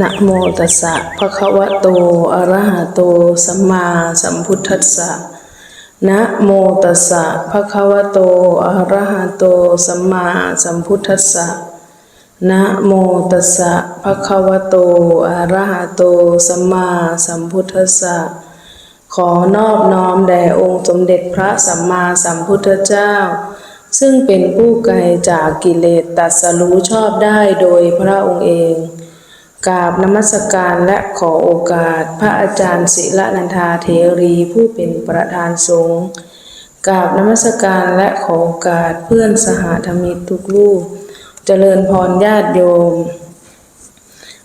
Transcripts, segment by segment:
นะโมตัสสะภะคะวะโต อะระหะโต สัมมาสัมพุทธัสสะ นะโมตัสสะภะคะวะโต อะระหะโต สัมมาสัมพุทธัสสะ นะโมตัสสะภะคะวะโต อะระหะโต สัมมาสัมพุทธัสสะ ขอนอบน้อมแด่องค์สมเด็จพระสัมมาสัมพุทธเจ้า ซึ่งเป็นผู้ไกลจากกิเลสตัสรู้ชอบได้โดยพระองค์เอง กราบนมัสการและขอโอกาส พระอาจารย์ศิละนันทาเทรีผู้เป็นประธานสงฆ์กราบนมัสการและขอโอกาสเพื่อนสหธรรมิกทุกรูปเจริญพรญาติโยม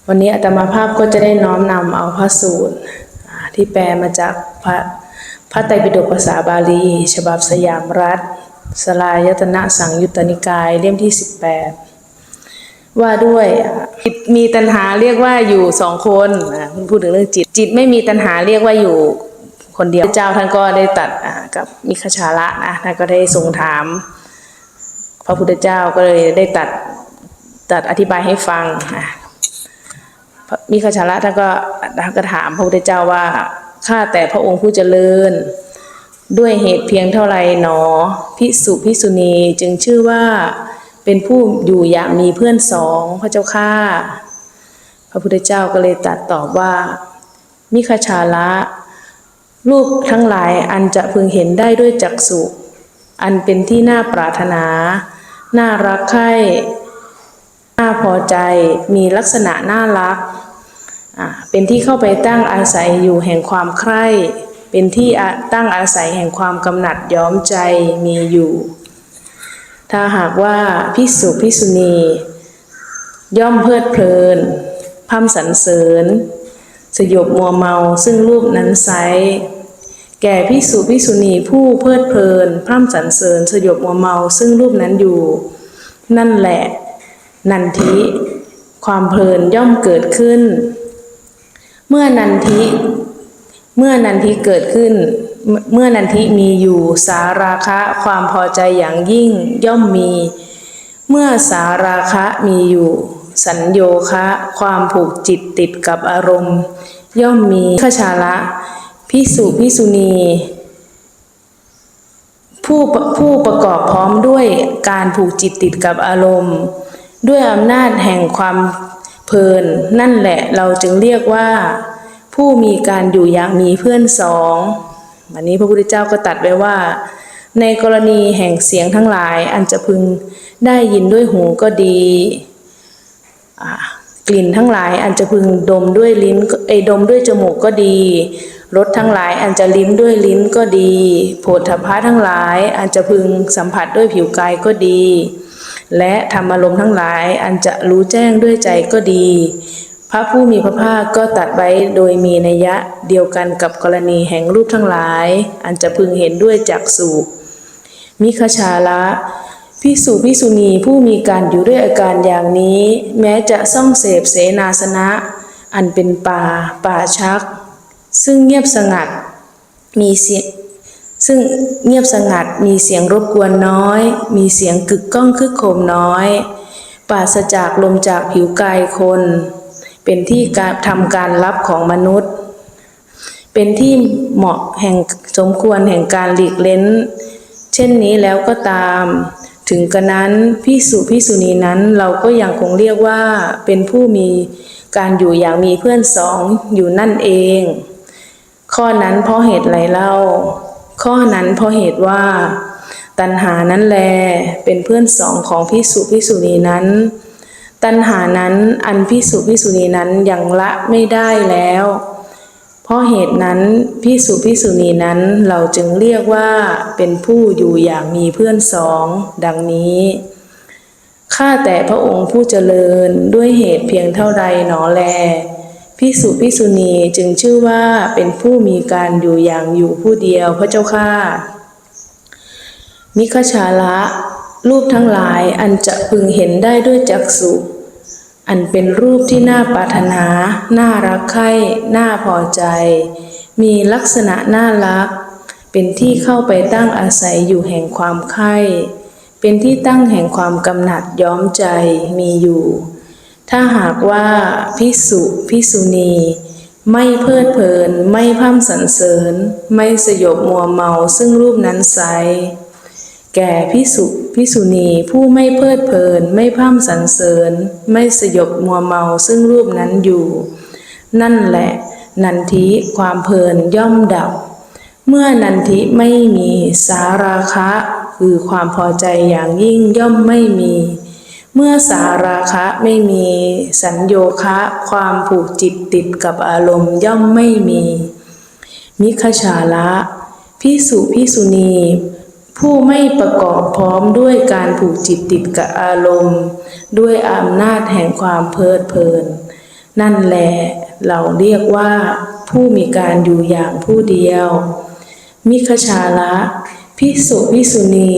วันนี้อาตมาภาพก็จะได้น้อมนำเอาพระสูตร ที่แปลมาจากพระพระไตรปิฎกภาษาบาลี ฉบับสยามรัฐ สลายตนะสังยุตตนิกายเล่มที่ 18 ว่าด้วยอะจิตมีตัณหาเรียกว่าอยู่สองคนอะพูดถึงเรื่องจิต จิตไม่มีตัณหาเรียกว่าอยู่คนเดียวพระเจ้าท่านก็ได้ตัดอะกับมิคชาระนะท่านก็ได้ทรงถาม พระพุทธเจ้าก็เลยได้ตัดตัดอธิบายให้ฟังอะมิคชาระท่านก็ท่านก็ถามพระพุทธเจ้าว่าข้าแต่พระองค์ผู้เจริญ ด้วยเหตุเพียงเท่าไรหนอ พิสุพิสุณีจึงชื่อว่า เป็นผู้อยู่อย่างมีเพื่อนสองพระเจ้าข้าพระพุทธเจ้าก็เลยตรัดตอบว่า มิคชาละรูปทั้งหลายอันจะพึงเห็นได้ด้วยจักษุอันเป็นที่น่าปรารถนา น่ารักใคร่น่าพอใจ มีลักษณะน่ารัก เป็นที่เข้าไปตั้งอาศัยอยู่แห่งความใคร่ เป็นที่ตั้งอาศัยแห่งความกำหนัดย้อมใจมีอยู่ ถ้าหากว่าพิสุพิสุณี ย่อมเพลิดเพลินพร่ำสรรเสริญ สยบมัวเมาซึ่งรูปนั้นไซแก่พิสุพิสุณีผู้เพลิดเพลิน พร่ำสรรเสริญ สยบมัวเมาซึ่งรูปนั้นอยู่ นั่นแหละ นันทิ ความเพลินย่อมเกิดขึ้น เมื่อนันทิ เมื่อนันทิเกิดขึ้น เมื่อนันทิมีอยู่สาราคะความพอใจอย่างยิ่งย่อมมี เมื่อสาราคะมีอยู่ สัญโยคะ ความผูกจิตติดกับอารมณ์ ย่อมมีขชาละพิสุพิสุณีผู้ผู้ประกอบพร้อมด้วยการผูกจิตติดกับอารมณ์ ด้วยอำนาจแห่งความเพลิน นั่นแหละเราจึงเรียกว่า ผู้มีการอยู่อย่างมีเพื่อนสองวันนี้พระพุทธเจ้าก็ตัดไว้ว่า ในกรณีแห่งเสียงทั้งหลาย อันจะพึงได้ยินด้วยหูก็ดีกลิ่นทั้งหลายอันจะพึงดมด้วยลิ้นเอยดมด้วยจมูกก็ดีรสทั้งหลายอันจะลิ้มด้วยลิ้นก็ดีโผฏฐัพพะทั้งหลายอันจะพึงสัมผัสด้วยผิวกายก็ดี และธรรมอารมณ์ทั้งหลายอันจะรู้แจ้งด้วยใจก็ดี พระผู้มีพระภาคก็ตัดไว้โดยมีนัยยะเดียวกันกับกรณีแห่งรูปทั้งหลาย อันจะพึงเห็นด้วยจักษุมิคชาละพิสุพิสุณีผู้มีการอยู่ด้วยอาการอย่างนี้ แม้จะซ่องเสพเสนาสนะ อันเป็นป่า ป่าชัก ซึ่งเงียบสงัดมีเสียงซึ่งเงียบสงัดมีเสียงรบกวนน้อย มีเสียงกึกก้องคึกโคมน้อยปราศจากลมจากผิวกายคน เป็นที่การทำการรับของมนุษย์ เป็นที่เหมาะแห่งสมควรแห่งการหลีกเล้น เช่นนี้แล้วก็ตาม ถึงกระนั้นพิสุพิสุณีนั้นเราก็ยังคงเรียกว่าเป็นผู้มีการอยู่อย่างมีเพื่อนสองอยู่นั่นเอง ข้อนั้นเพราะเหตุไรเล่า ข้อนั้นเพราะเหตุว่า ตัณหานั้นแลเป็นเพื่อนสองของพิสุพิสุณีนั้น ตัณหานั้นอันพิสุพิสุณีนั้นยังละไม่ได้แล้ว เพราะเหตุนั้นพิสุพิสุณีนั้นเราจึงเรียกว่าเป็นผู้อยู่อย่างมีเพื่อนสอง ดังนี้ ข้าแต่พระองค์ผู้เจริญด้วยเหตุเพียงเท่าไรหนอแลพิสุพิสุณีจึงชื่อว่าเป็นผู้มีการอยู่อย่างอยู่ผู้เดียวพระเจ้าค่ะมิคชาละ รูปทั้งหลายอันจะพึงเห็นได้ด้วยจักษุอันเป็นรูปที่น่าปรารถนา น่ารักใคร่น่าพอใจ มีลักษณะน่ารัก เป็นที่เข้าไปตั้งอาศัยอยู่แห่งความใคร่เป็นที่ตั้งแห่งความกำหนัดย้อมใจมีอยู่ ถ้าหากว่าพิสุพิสุณี ไม่เพลิดเพลิน ไม่พ่ำสรรเสริญ ไม่สยบมัวเมาซึ่งรูปนั้นไซแก่พิสุ พิสุณีผู้ไม่เพลิดเพลิน ไม่พร่ำสรรเสริญ ไม่สยบมัวเมาซึ่งรูปนั้นอยู่ นั่นแหละ นันทิความเพลินย่อมดับ เมื่อนันทิไม่มีสาราคะ คือความพอใจอย่างยิ่งย่อมไม่มี เมื่อสาราคะไม่มีสัญโยคะ ความผูกจิตติดกับอารมณ์ย่อมไม่มี มิคชาละพิสุพิสุณี ผู้ไม่ประกอบพร้อมด้วยการผูกจิตติดกับอารมณ์ ด้วยอำนาจแห่งความเพลิดเพลิน นั่นแหละเราเรียกว่าผู้มีการอยู่อย่างผู้เดียว มิคชาละพิสุพิสุณี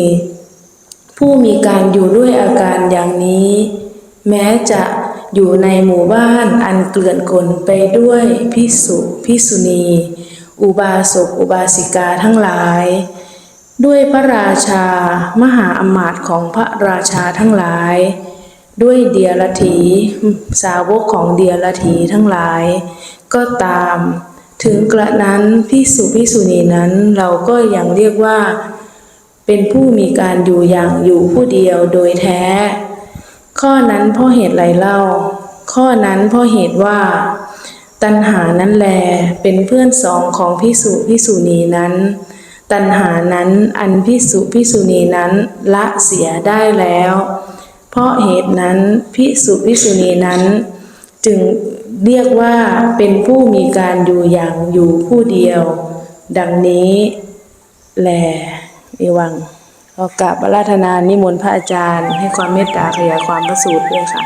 ผู้มีการอยู่ด้วยอาการอย่างนี้ แม้จะอยู่ในหมู่บ้านอันเกลื่อนกลนไปด้วยพิสุพิสุณี อุบาสกอุบาสิกาทั้งหลาย ด้วยพระราชา มหาอมาตย์ของพระราชาทั้งหลาย ด้วยเดียรถีสาวกของเดียรถีทั้งหลาย ก็ตาม ถึงกระนั้นพิสุพิสุณีนั้นเราก็ยังเรียกว่า เป็นผู้มีการอยู่อย่างอยู่ผู้เดียวโดยแท้ ข้อนั้นเพราะเหตุไรเล่า ข้อนั้นเพราะเหตุว่าตัณหานั้นแลเป็นเพื่อนสองของพิสุพิสุณีนั้น ตัณหานั้นอันพิสุพิสุณีนั้นละเสียได้แล้ว เพราะเหตุนั้นพิสุพิสุณีนั้น จึงเรียกว่าเป็นผู้มีการอยู่อย่างอยู่ผู้เดียว ดังนี้แลวิวังขอกราบอาราธนานิมนต์พระอาจารย์ ให้ความเมตตาขยายความพระสูตรด้วยค่ะ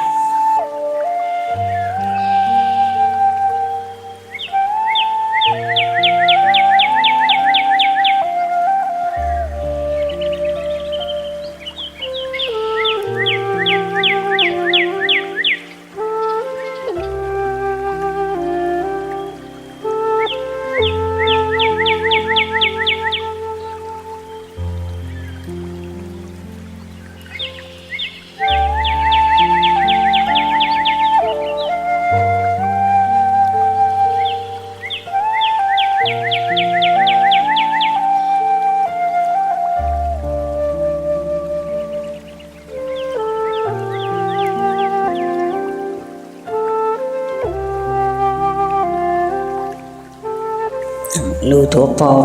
รูตัวพอง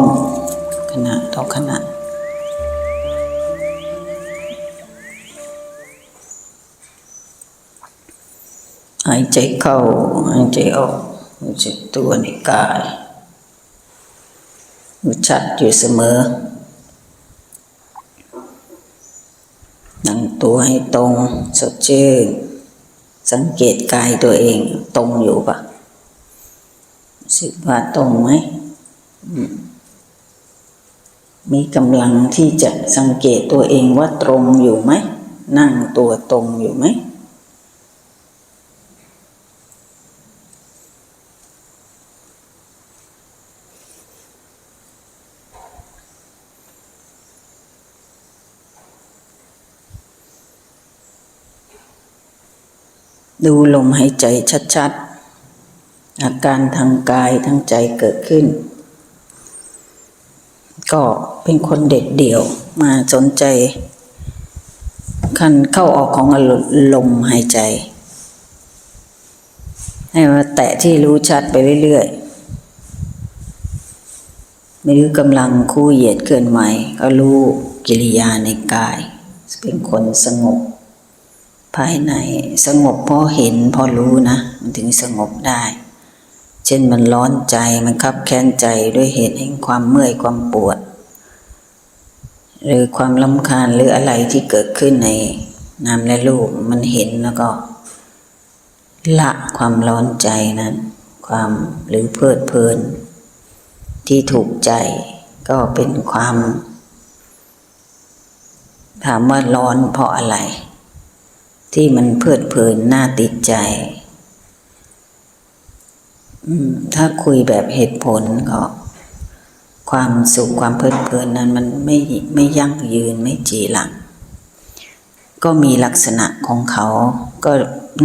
ขณะต่อขณะหายใจเข้าหายใจออกรู้สึกตัวในกายรู้ชัดอยู่เสมอนั่งตัวให้ตรงสดชื่นสังเกตกายตัวเองตรงอยู่ปะรู้สึกว่าตรงไหม มีกำลังที่จะสังเกตตัวเองว่าตรงอยู่ไหม นั่งตัวตรงอยู่ไหม ดูลมหายใจชัดๆ อาการทางกายทางใจเกิดขึ้น ก็เป็นคนเด็ดเดี่ยวมาสนใจคันเข้าออกของอารมณ์ลมหายใจ ให้มาแตะที่รู้ชัดไปเรื่อยๆ ไม่รู้กำลังคู่เหยียดเคลื่อนไหวก็รู้กิริยาในกาย เป็นคนสงบ ภายในสงบพอเห็นพอรู้นะ มันถึงสงบได้ เช่นมันร้อนใจมันคับแค้นใจด้วยเหตุแห่งความเมื่อยความปวด หรือความลำคาญหรืออะไรที่เกิดขึ้นในนามและรูปมันเห็นแล้วก็ ละความร้อนใจนั้น ความหรือเพลิดเพลิน ที่ถูกใจก็เป็นความ ถามว่าร้อนเพราะอะไร ที่มันเพลิดเพลินน่าติดใจ ถ้าคุยแบบเหตุผลก็ความสุขความเพลิดเพลินนั้นมันไม่ไม่ยั่งยืนไม่จีหลัง ก็มีลักษณะของเขาก็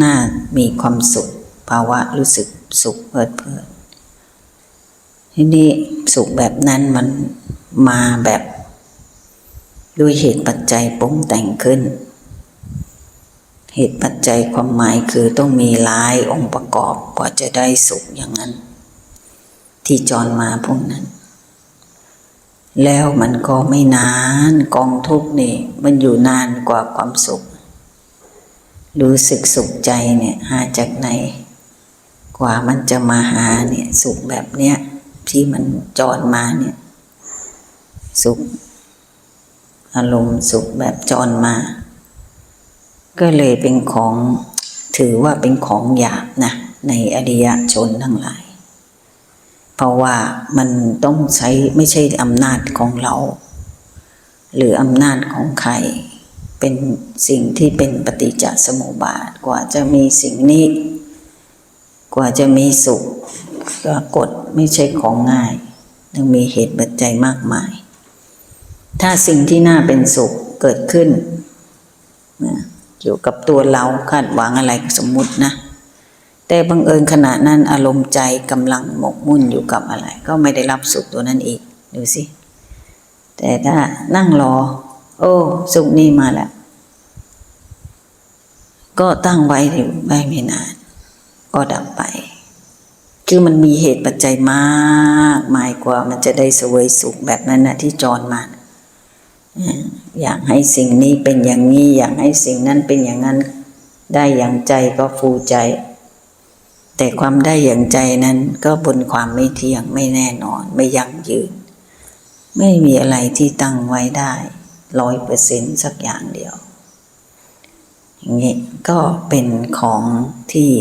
น่ามีความสุขภาวะรู้สึกสุขเพลิดเพลินทีนี้สุขแบบนั้นมันมาแบบ ด้วยเหตุปัจจัยปรุงแต่งขึ้น เหตุปัจจัยความหมายคือต้องมีหลายองค์ประกอบกว่าจะได้สุขอย่างนั้น ที่จรมาพวกนั้น แล้วมันก็ไม่นานกองทุกนี่ มันอยู่นานกว่าความสุข รู้สึกสุขใจเนี่ยหาจากไหน กว่ามันจะมาหาเนี่ยสุขแบบเนี้ยที่มันจรมาเนี่ยสุข อารมณ์สุขแบบจรมา ก็เลยเป็นของถือว่าเป็นของหยาบนะในอริยชนทั้งหลาย เพราะว่ามันต้องใช้ไม่ใช่อำนาจของเรา หรืออำนาจของใคร เป็นสิ่งที่เป็นปฏิจจสมุปบาทกว่าจะมีสิ่งนี้ กว่าจะมีสุขปรากฏไม่ใช่ของง่ายต้องมีเหตุปัจจัยมากมาย ถ้าสิ่งที่น่าเป็นสุขเกิดขึ้นนะ อยู่กับตัวเราคาดหวังอะไรสมมุตินะ แต่บังเอิญขณะนั้นอารมณ์ใจกำลังหมกมุ่นอยู่กับอะไร ก็ไม่ได้รับสุขตัวนั้นอีกดูสิ แต่ถ้านั่งรอ โอ้ สุขนี่มาแล้ว ก็ตั้งไว้อยู่ไม่ไม่นาน ก็ดับไป คือมันมีเหตุปัจจัยมาก มายกว่ามันจะได้สวยสุขแบบนั้นนะที่จรมานะ อยากให้สิ่งนี้เป็นอย่างนี้อยากให้สิ่งนั้นเป็นอย่างนั้น ได้อย่างใจก็ฟูใจ แต่ความได้อย่างใจนั้นก็บนความไม่เที่ยงไม่แน่นอน ไม่ยั่งยืน ไม่มีอะไรที่ตั้งไว้ได้ร้อยเปอร์เซ็นสักอย่างเดียวอย่างนี้ก็เป็นของที่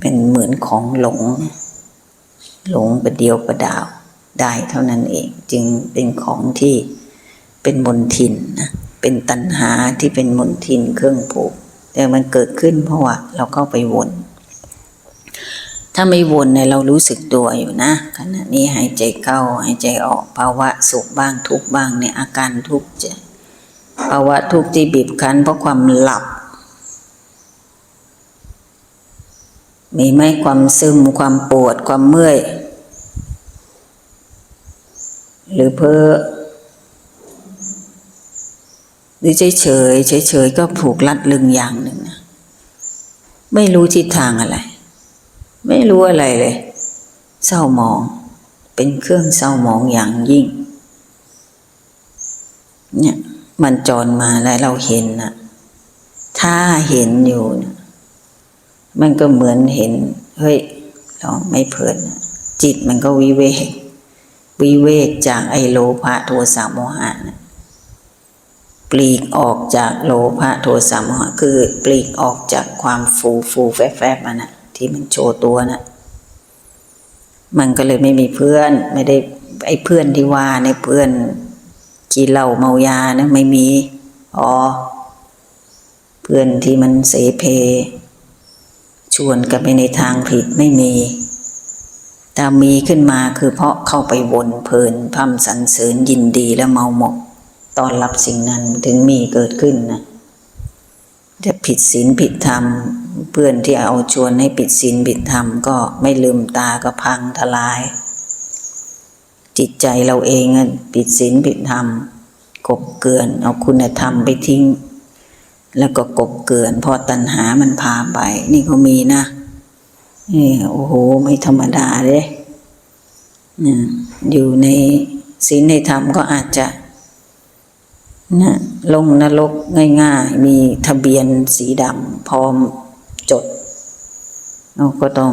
เป็นเหมือนของหลง หลงประเดียวประดาว ได้เท่านั้นเองจึงเป็นของที่เป็นมนทินนะเป็นตัณหาที่เป็นมนทินเครื่องผูก แต่มันเกิดขึ้นเพราะว่าเราเข้าไปวน ถ้าไม่วนเนี่ยเรารู้สึกตัวอยู่นะขณะนี้หายใจเข้าหายใจออกภาวะสุขบ้างทุกบ้างเนี่ยอาการทุกข์จะภาวะทุกข์ที่บีบคั้นเพราะความหลับ มีไหมความซึมความปวดความเมื่อย หรือเพ้อหรือเฉยเฉยเฉยเฉยก็ผูกลัดลึงอย่างหนึ่งนะไม่รู้ทิศทางอะไร ไม่รู้อะไรเลย เศร้าหมอง เป็นเครื่องเศร้าหมองอย่างยิ่ง เนี่ยมันจรมาแล้วเราเห็นนะถ้าเห็นอยู่นะมันก็เหมือนเห็น เฮ้ย เราไม่เพลินนะจิตมันก็วิเวก วิเวกจากไอโลภะโทสะโมหะนะปลีกออกจากโลภะโทสะโมหะคือปลีกออกจากความฟูฟูแฟบแฟบมันนะที่มันโชว์ตัวนะมันก็เลยไม่มีเพื่อนไม่ได้ไอ้เพื่อนที่ว่าในเพื่อนกินเหล้าเมายานะไม่มีอ๋อเพื่อนที่มันเสเพชวนกันไปในทางผิดไม่มี แต่มีขึ้นมาคือเพราะเข้าไปวนเพลินพร่ำสรรเสริญยินดีและเมาหมกตอนรับสิ่งนั้นถึงมีเกิดขึ้นนะจะผิดศีลผิดธรรม เพื่อนที่เอาชวนให้ผิดศีลผิดธรรมก็ไม่ลืมตาก็พังทลาย จิตใจเราเองอะผิดศีลผิดธรรม กบเกือนเอาคุณธรรมไปทิ้ง แล้วก็กบเกือนพอตัณหามันพาไป นี่ก็มีนะ นี่โอ้โห ไม่ธรรมดาเลยอยู่ในศีลในธรรมก็อาจจะนะลงนรกง่ายๆ มีทะเบียนสีดำพร้อมจดเราก็ต้อง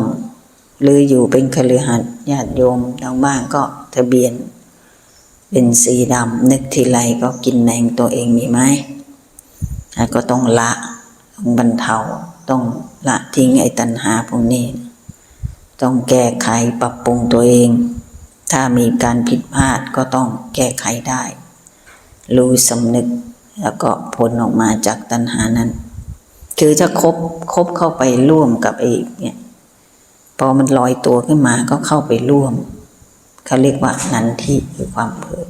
หรืออยู่เป็นคฤหัสถ์ญาติโยมทางบ้านก็ทะเบียน เป็นสีดำนึกทีไรก็กินแหนงตัวเองมีไหมก็ต้องละต้องบรรเทาต้องละทิ้งไอ้ตัณหาพวกนี้ ต้องแก้ไขปรับปรุงตัวเอง ถ้ามีการผิดพลาดก็ต้องแก้ไขได้ รู้สำนึกแล้วก็พ้นออกมาจากตัณหานั้น คือจะคบคบเข้าไปร่วมกับไอ้เนี่ยพอมันลอยตัวขึ้นมาก็เข้าไปร่วม เขาเรียกว่านันทิคือความเพลิน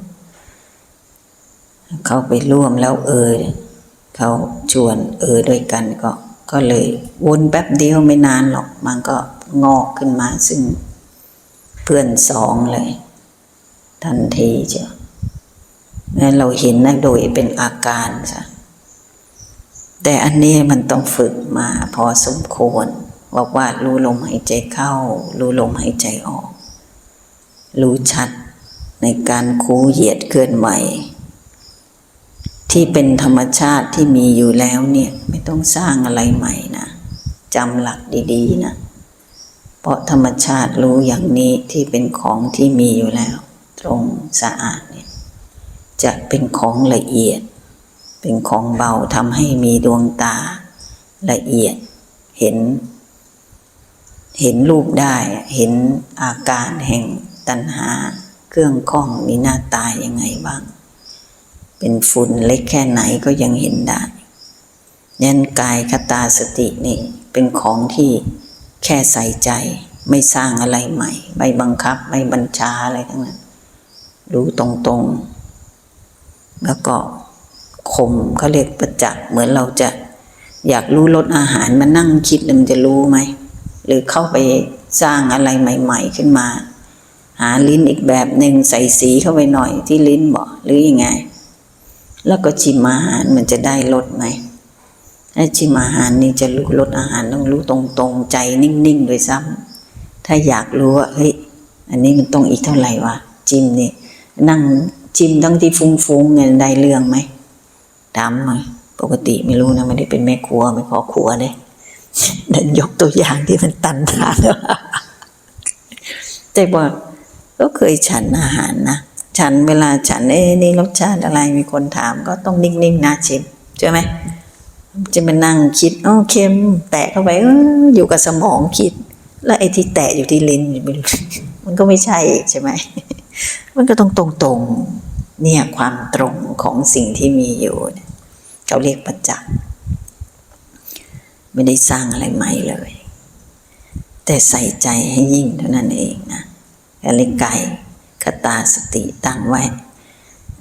เข้าไปร่วมแล้วเออเขาชวนเออด้วยกันก็ ก็เลยวนแป๊บเดียวไม่นานหรอก มันก็งอกขึ้นมาซึ่งเพื่อนสองเลย ทันทีเจ้านั้นเราเห็นนะโดยเป็นอาการซะแต่อันนี้มันต้องฝึกมาพอสมควรบอกว่ารู้ลมหายใจเข้า รู้ลมหายใจออก รู้ชัดในการคูเหยียดเคลื่อนไหว ที่เป็นธรรมชาติที่มีอยู่แล้วเนี่ยไม่ต้องสร้างอะไรใหม่นะจำหลักดีๆนะเพราะธรรมชาติรู้อย่างนี้ที่เป็นของที่มีอยู่แล้ว ตรงสะอาดเนี่ยจะเป็นของละเอียด เป็นของเบาทำให้มีดวงตาละเอียดเห็น เห็นรูปได้เห็นอาการแห่งตัณหา เครื่องข้องมีหน้าตายังไงบ้าง เป็นฝุ่นเล็กแค่ไหนก็ยังเห็นได้ยันกายคตาสตินี่เป็นของที่แค่ใส่ใจ ไม่สร้างอะไรใหม่ ไม่บังคับ ไม่บัญชาอะไรทั้งนั้น รู้ตรงๆ แล้วก็คมเขาเรียกประจักษ์เหมือนเราจะอยากรู้รสอาหารมานั่งคิดมันจะรู้ไหม หรือเข้าไปสร้างอะไรใหม่ ๆ ขึ้นมา หาลิ้นอีกแบบหนึ่งใส่สีเข้าไปหน่อยที่ลิ้นบอกหรือยังไง แล้วก็ชิมอาหารมันจะได้รสไหมถ้าชิมอาหารนี่จะรู้รสอาหารต้องรู้ตรงๆใจนิ่งๆโดยซ้ำถ้าอยากรู้ว่าเฮ้ยอันนี้มันต้องอีกเท่าไหร่วะจิ้มนี่นั่งจิ้มทั้งที่ฟุ้งๆเงินได้เรื่องไหมถามหน่อยปกติไม่รู้นะไม่ได้เป็นแม่ครัวไม่ขอครัวเด้เดินยกตัวอย่างที่มันตันทานแต่ว่าก็เคยฉันอาหารนะ ฉันเวลาฉันเอ้นี่รสชาติอะไรมีคนถามก็ต้องนิ่งๆนะชิมใช่ไหมจะมานั่งคิดอ๋อเค็ม แตะเข้าไปออยู่กับสมองคิด แล้วไอ้ที่แตะอยู่ที่ลิ้นไม่รู้มันก็ไม่ใช่ใช่ไหมมันก็ต้องตรงๆเนี่ยความตรงของสิ่งที่มีอยู่เขาเรียกประจักษ์ไม่ได้สร้างอะไรใหม่เลย แต่ใส่ใจให้ยิ่งเท่านั้นเองนะอะไรไก่ ตาสติตั้งไว้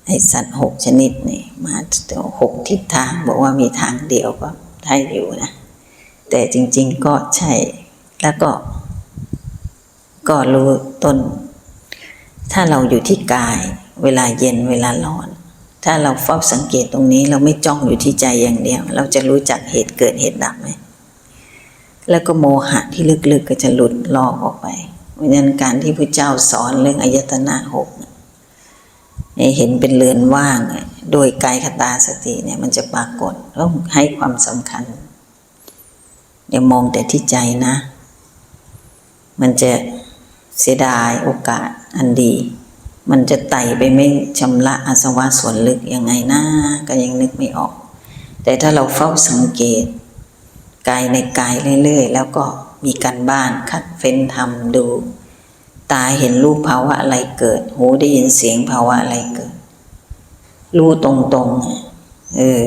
ไอสัตว์หกชนิดนี่มาหกทิศทางบอกว่ามีทางเดียวก็ได้อยู่นะ แต่จริง ๆก็ใช่แล้วก็ ก็รู้ต้น ถ้าเราอยู่ที่กาย เวลาเย็นเวลาร้อน ถ้าเราเฝ้าสังเกตตรงนี้ เราไม่จ้องอยู่ที่ใจอย่างเดียว เราจะรู้จักเหตุเกิดเหตุดับไหมแล้วก็โมหะที่ลึกๆก็จะหลุดลอกออกไป เพราะฉะนั้นการที่พระเจ้าสอนเรื่องอายตนะหกเนี่ยให้เห็นเป็นเรือนว่างเนี่ยโดยกายคตาสติเนี่ยมันจะปรากฏต้องให้ความสำคัญอย่ามองแต่ที่ใจนะ มันจะเสียดายโอกาสอันดี มันจะไต่ไปไม่ชำระอาสวะส่วนลึกยังไงนะก็ยังนึกไม่ออก แต่ถ้าเราเฝ้าสังเกตกายในกายเรื่อยๆ แล้วก็ มีการบ้านคัดเฟ้นทำดู ตาเห็นรูปภาวะอะไรเกิด หูได้ยินเสียงภาวะอะไรเกิด รู้ตรงๆเออ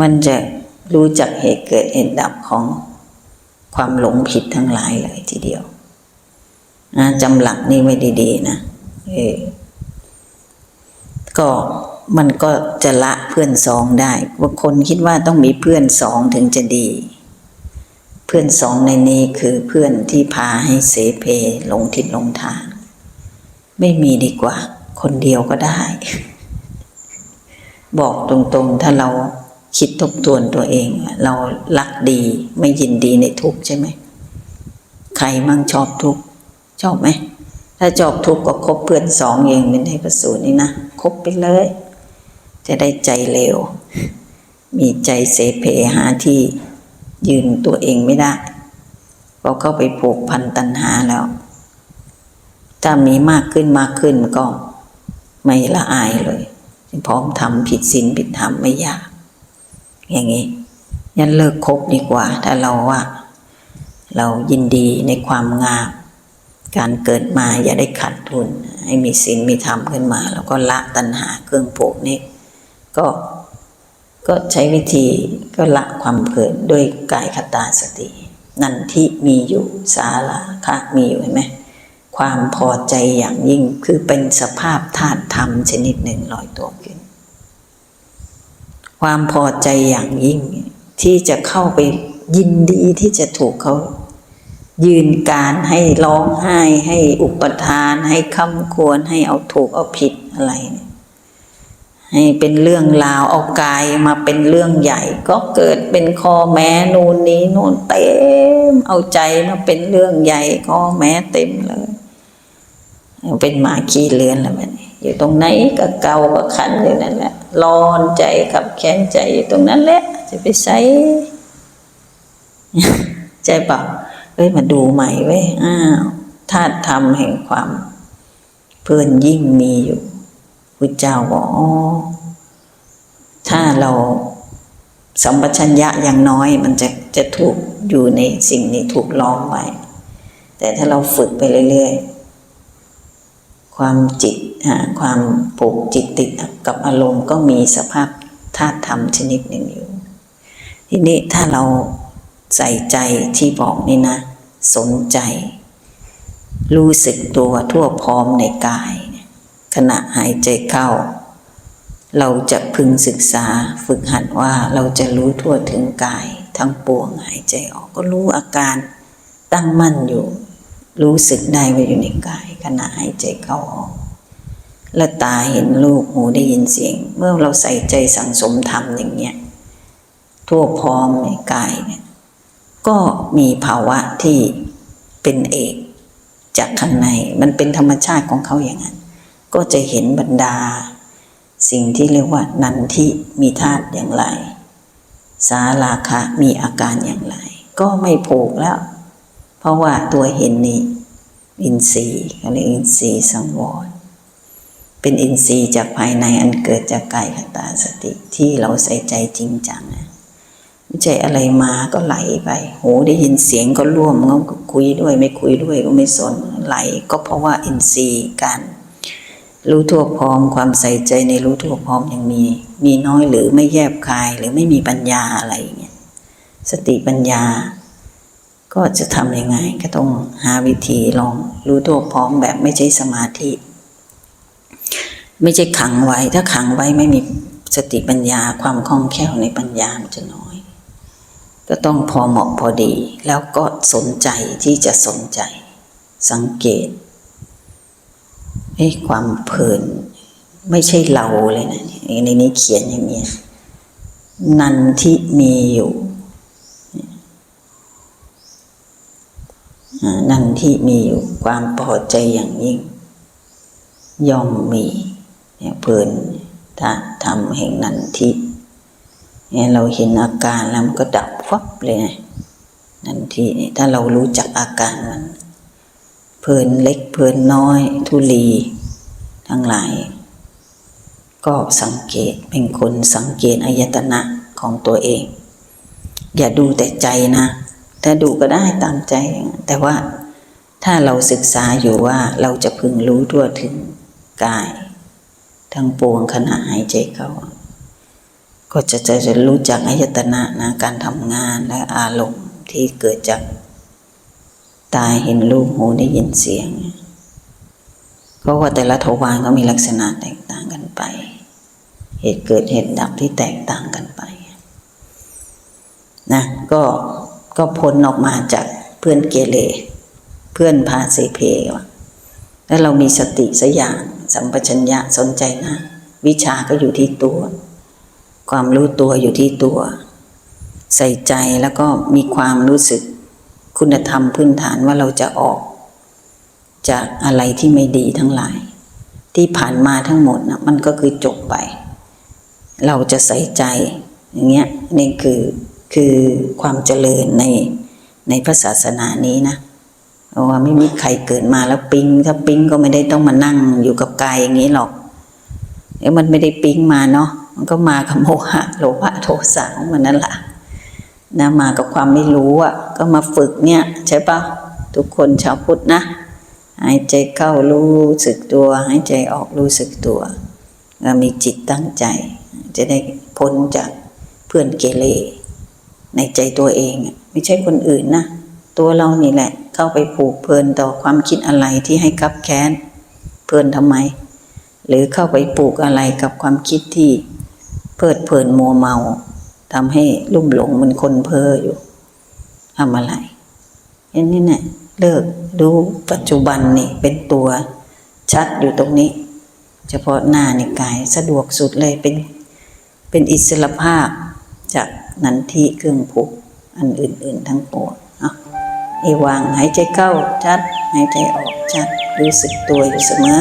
มันจะรู้จักเหตุเกิดเหตุดับของความหลงผิดทั้งหลายเลยทีเดียวนะจำหลักนี่ไว้ดีๆนะเออก็มันก็จะละเพื่อนสองได้บางคนคิดว่าต้องมีเพื่อนสองถึงจะดี เพื่อนสองในนี้คือเพื่อนที่พาให้เสเพหลงทิศลงทาง ไม่มีดีกว่า คนเดียวก็ได้ บอกตรงๆ ถ้าเราคิดทบทวนตัวเอง เรารักดีไม่ยินดีในทุกใช่ไหม ใครมั่งชอบทุกชอบไหม ถ้าชอบทุกก็คบเพื่อนสองเองเป็นให้ประสูตรนี่นะคบไปเลย จะได้ใจเร็ว มีใจเสเพหาที่ ยืนตัวเองไม่ได้พอเข้าไปผูกพันตัณหาแล้ว ถ้ามีมากขึ้นมากขึ้นก็ไม่ละอายเลย พร้อมทำผิดศีลผิดธรรมไม่ยาก อย่างนี้ยันเลิกคบดีกว่า ถ้าเราว่า เรายินดีในความงามการเกิดมาอย่าได้ขาดทุน ให้มีศีลมีธรรมขึ้นมา แล้วก็ละตัณหาเครื่องผูกนี่ก็ ก็ใช้วิธีก็ละความเพลินด้วยกายคตาสติ นันที่มีอยู่สาราคะมีอยู่เห็นไหมความพอใจอย่างยิ่งคือเป็นสภาพธาตุธรรมชนิดหนึ่งลอยตัวขึ้น ความพอใจอย่างยิ่งที่จะเข้าไปยินดีที่จะถูกเขายืนการให้ร้องไห้ให้อุปทาน ให้คำควรให้เอาถูกเอาผิดอะไรเนี่ย ให้เป็นเรื่องราวเอากายมาเป็นเรื่องใหญ่ ก็เกิดเป็นคอแม้นูนนี้นูนเต็ม เอาใจมาเป็นเรื่องใหญ่คอแม้เต็มเลย เป็นหมาขี้เลือนแล้วมันอยู่ตรงไหนก็เกาก็ขันอยู่นั่นแหละร้อนใจกับแค้นใจอยู่ตรงนั้นแหละ จะไปใส่ใจเปล่าเอ้ยมาดูใหม่เว้ยอ้าวธาตุธรรมแห่งความ เพื่อนยิ่งมีอยู่ พุทธเจ้าบอกอ๋อถ้าเราสัมปชัญญะอย่างน้อยมันจะจะถูกอยู่ในสิ่งนี้ถูกล้อมไว้ แต่ถ้าเราฝึกไปเรื่อยๆ ความจิตอ่าความผูกจิตติดกับอารมณ์ก็มีสภาพธาตุธรรมชนิดหนึ่งอยู่ ทีนี้ถ้าเราใส่ใจที่บอกนี่นะ สนใจ รู้สึกตัวทั่วพร้อมในกาย ณะหายใจเข้า เราจะพึงศึกษาฝึกหัดว่าเราจะรู้ทั่วถึงกาย ทั้งปวงหายใจออกก็รู้อาการตั้งมั่นอยู่ รู้สึกได้ว่าอยู่ในกาย ขณะหายใจเข้าออกและตาเห็นรูปหูได้ยินเสียง เมื่อเราใส่ใจสังสมธรรมอย่างเงี้ยทั่วพร้อมในกายเนี่ยก็มีภาวะที่เป็นเอกจากข้างในมันเป็นธรรมชาติของเขาอย่างนั้น ก็จะเห็นบรรดา สิ่งที่เรียกว่านันทิมีธาตุอย่างไร สาราคะมีอาการอย่างไร ก็ไม่ผูกแล้ว เพราะว่าตัวเห็นนี้อินทรีย์เขาเรียกอินทรีย์สังวรเป็นอินทรีย์จากภายในอันเกิดจากกายคตาสติที่เราใส่ใจจริงจังนะไม่ใช่อะไรมาก็ไหลไป หูได้ยินเสียงก็ร่วมก็คุยด้วยไม่คุยด้วยก็ไม่สนไหล ก็เพราะว่าอินทรีย์การ รู้ทั่วพร้อมความใส่ใจในรู้ทั่วพร้อมยังมี มีน้อยหรือไม่แยบคายหรือไม่มีปัญญาอะไรอย่างเงี้ยสติปัญญา ก็จะทำยังไง ก็ต้องหาวิธีลองรู้ทั่วพร้อมแบบไม่ใช่สมาธิ ไม่ใช่ขังไว้ ถ้าขังไว้ไม่มีสติปัญญาความคล่องแคล่วในปัญญามันจะน้อย ก็ต้องพอเหมาะพอดี แล้วก็สนใจที่จะสนใจ สังเกต เอ้ความเพลินไม่ใช่เราเลยนะในนี้เขียนอย่างเงี้ยนันที่มีอยู่นันที่มีอยู่ความพอใจอย่างยิ่ง ย่อมมีเนี่ยเพลินถ้าทำแห่งนันทิเนี่ยเราเห็นอาการแล้วมันก็ดับฟับเลยนะนันที่ถ้าเรารู้จักอาการมัน ลินเล็กเพลินน้อย ทุลี ทั้งหลาย ก็สังเกตเป็นคนสังเกตอายตนะของตัวเอง อย่าดูแต่ใจนะถ้าดูก็ได้ตามใจ แต่ว่าถ้าเราศึกษาอยู่ว่าเราจะพึงรู้ทั่วถึงกาย ทั้งปวงขณะหายใจเข้าก็จะจะจะรู้จักอายตนะนะการทำงานและอารมณ์ที่เกิดจาก ตาเห็นรูปหูได้ยินเสียง เพราะว่าแต่ละทวารก็มีลักษณะแตกต่างกันไป เหตุเกิดเหตุดับที่แตกต่างกันไปนะก็ก็พ้นออกมาจากเพื่อนเกเรเพื่อนพาเสเพแล้วเรามีสติสกอย่างสัมปชัญญะสนใจนะวิชาก็อยู่ที่ตัว ความรู้ตัวอยู่ที่ตัว ใส่ใจแล้วก็มีความรู้สึก คุณธรรมพื้นฐานว่าเราจะออกจากอะไรที่ไม่ดีทั้งหลาย ที่ผ่านมาทั้งหมดนะมันก็คือจบไป เราจะใส่ใจอย่างเงี้ยนี่คือคือความเจริญในในพระศาสนานี้นะเพราะว่าไม่มีใครเกิดมาแล้วปิ๊งถ้าปิ๊งก็ไม่ได้ต้องมานั่งอยู่กับกายอย่างนี้หรอกเอ้มันไม่ได้ปิ๊งมาเนาะมันก็มากับโมหะโลภะโทสะของมันนั่นแหละ นะมากับความไม่รู้อะ ก็มาฝึกเนี่ย ใช่ปะทุกคนชาวพุทธนะหายใจเข้ารู้สึกตัว หายใจออกรู้สึกตัวแล้วมีจิตตั้งใจ จะได้พ้นจากเพื่อนเกเรในใจตัวเอง ไม่ใช่คนอื่นนะ ตัวเรานี่แหละ เข้าไปผูกเพลินต่อความคิดอะไรที่ให้คับแค้น เพลินทำไม หรือเข้าไปปลูกอะไรกับความคิดที่เพลิดเพลินมัวเมา ทำให้ลุ่มหลงเหมันคนเพ้ออยู่ทำอะไรเห็นนี่เนี่ยเลิกดูปัจจุบันนี่เป็นตัวชัดอยู่ตรงนี้ เฉพาะหน้าในกายสะดวกสุดเลยเป็นเป็นอิสระภาพจากนันทิเครื่องผูกอันอื่น ๆ ทั้งปวงอะเอวางหายใจเข้าชัด หายใจออกชัด รู้สึกตัวอยู่เสมอ